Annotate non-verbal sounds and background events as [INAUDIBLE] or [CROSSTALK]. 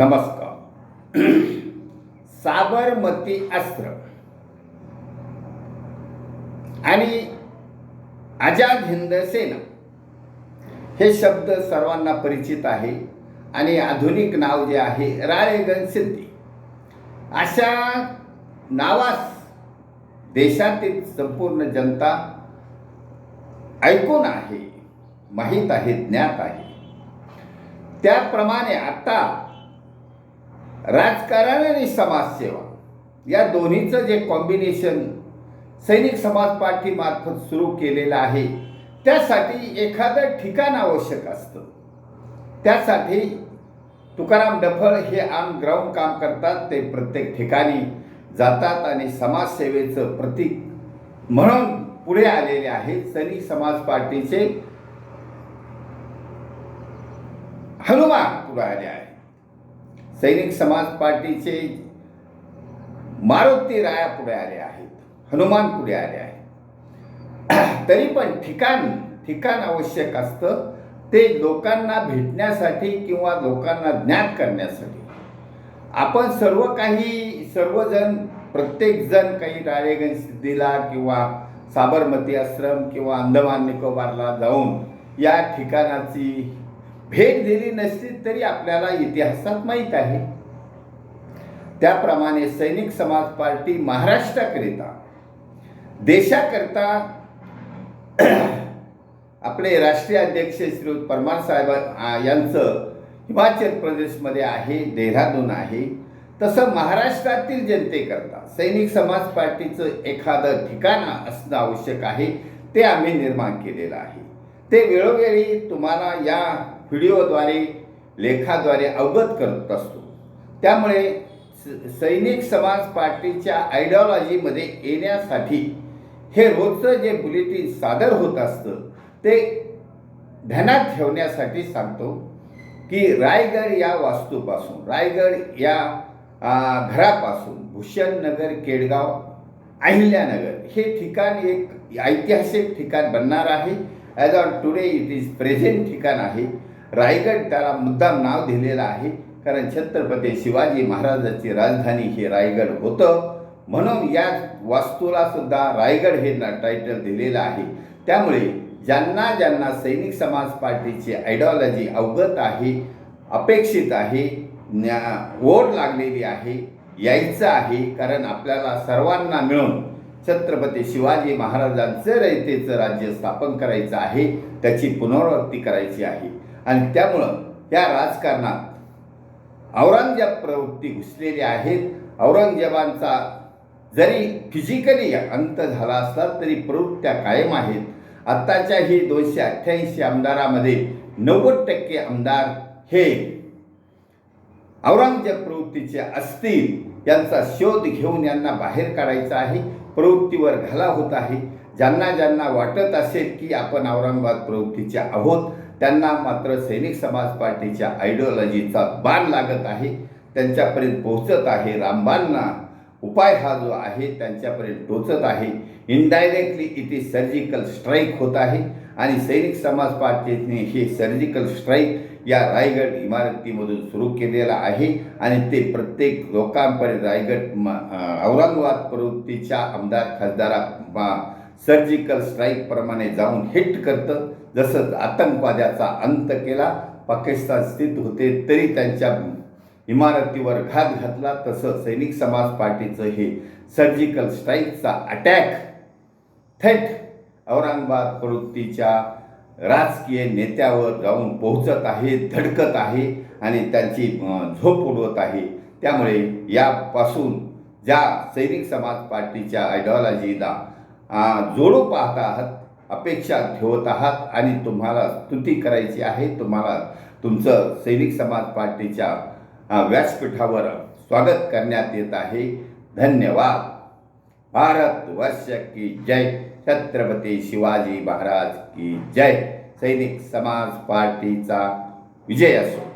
नमस्कार. साबरमती अस्त्र आणि आझाद हिंद सेना. हे शब्द सर्वांना परिचित आहे आणि आधुनिक नाव जे आहे राळेगण सिद्धी. अशा नावास देशातील संपूर्ण जनता ऐकून आहे माहीत आहे ज्ञात आहे. त्याप्रमाणे आता राजकारण आणि समाजसेवा. या दोन्हीचं जे कॉम्बिनेशन सैनिक समाज पार्टीमार्फत सुरू केलेलं आहे त्यासाठी एखादं ठिकाण आवश्यक असतं. त्यासाठी तुकाराम डफळ हे ऑन ग्राउंड काम करतात ते प्रत्येक ठिकाणी जातात आणि समाजसेवेचं प्रतीक म्हणून पुढे आलेले आहेत सैनिक समाज पार्टीचे हनुमान पुढे आले आहे. सैनिक समाज पार्टीचे मारुती राया पुढे आले आहेत हनुमान पुढे आले आहेत. तरी पण ठिकाण ठिकाण आवश्यक असतं ते लोकांना भेटण्यासाठी किंवा लोकांना ज्ञात करण्यासाठी. आपण सर्व काही सर्वजण प्रत्येकजण काही राळेगण सिद्धीला किंवा साबरमती आश्रम किंवा अंदमान निकोबारला जाऊन या ठिकाणाची भेट दिली नसली तरी आपल्याला इतिहासात माहीत आहे. त्याप्रमाणे सैनिक समाज पार्टी महाराष्ट्राकरिता देशाकरता [CLEARS THROAT] आपले राष्ट्रीय अध्यक्ष श्री परमार साहेब यांचं हिमाचल प्रदेशमध्ये आहे देहरादून आहे. तसं महाराष्ट्रातील जनतेकरता सैनिक समाज पार्टीचं एखादं ठिकाण असणं आवश्यक आहे ते आम्ही निर्माण केलेलं आहे. ते वेळोवेळी तुम्हाला या व्हिडिओद्वारे लेखाद्वारे अवगत करत असतो. त्यामुळे स- सैनिक समाज पार्टीच्या आयडिओलॉजीमध्ये येण्यासाठी हे रोजचं जे बुलेटिन सादर होत असतं ते ध्यानात ठेवण्यासाठी सांगतो की रायगड या वास्तूपासून रायगड या घरापासून भूषणनगर केडगाव अहिल्यानगर हे ठिकाण एक ऐतिहासिक ठिकाण बनणार आहे. As on today it is present ठिकाण आहे. रायगड त्याला मुद्दाम नाव दिलेलं आहे. कारण छत्रपती शिवाजी महाराजाची राजधानी हे रायगड होतं. म्हणून या वास्तूला सुद्धा रायगड हे ना टायटल दिलेलं आहे. त्यामुळे ज्यांना ज्यांना सैनिक समाज पार्टीची आयडिओलॉजी अवगत आहे अपेक्षित आहे न्या- लागलेली आहे यायचं आहे. कारण आपल्याला सर्वांना मिळून छत्रपती शिवाजी महाराजांचं रयतेचं राज्य स्थापन करायचं आहे त्याची पुनरावृत्ती करायची आहे. आणि त्यामुळं या राजकारणात औरंगजेब प्रवृत्ती घुसलेली आहेत. औरंगजेबांचा जरी फिजिकली अंत झाला असला तरी प्रवृत्त्या कायम आहेत. आत्ताच्या ही दोनशे अठ्ठ्याऐंशी आमदारामध्ये नव्वद टक्के आमदार हे औरंगजेब प्रवृत्तीचे असतील यांचा शोध घेऊन यांना बाहेर काढायचा आहे प्रवृत्तीवर घाला होत आहे. ज्यांना ज्यांना वाटत असेल की आपण औरंगाबाद प्रवृत्तीचे आहोत त्यांना मात्र सैनिक समाज पार्टीच्या आयडिओलॉजीचा बाण लागत आहे. त्यांच्यापर्यंत पोहोचत आहे. रामबांना उपाय हा जो आहे त्यांच्यापर्यंत टोचत आहे. इनडायरेक्टली इथे सर्जिकल स्ट्राईक होत आहे आणि सैनिक समाज पार्टीने हे सर्जिकल स्ट्राईक या रायगड इमारतीमधून सुरू केलेला आहे आणि ते प्रत्येक लोकांपर्यंत रायगड म- औरंगाबाद प्रवृत्तीच्या आमदार खासदारा सर्जिकल स्ट्राईकप्रमाणे जाऊन हिट करतं. जसं आतंकवाद्याचा अंत केला पाकिस्तान स्थित होते तरी त्यांच्या इमारतीवर घात घातला. तसं सैनिक समाज पार्टीचं हे सर्जिकल स्ट्राईकचा अटॅक थेट औरंगाबाद प्रवृत्तीच्या राजकीय नेत्यावर जाऊन पोहोचत आहे धडकत आहे आणि त्यांची झोप उडवत आहे. त्यामुळे यापासून ज्या सैनिक समाज पार्टीच्या आयडिओलॉजीला जोडू पाहत आहात अपेक्षा ठेवत आहात आणि तुम्हाला स्तुती करायची आहे तुम्हाला तुमचं सैनिक समाज पार्टीच्या व्यासपीठावर स्वागत करण्यात येत आहे. धन्यवाद. भारत वर्ष की जय. छत्रपती शिवाजी महाराज की जय. सैनिक समाज पार्टीचा विजय असो.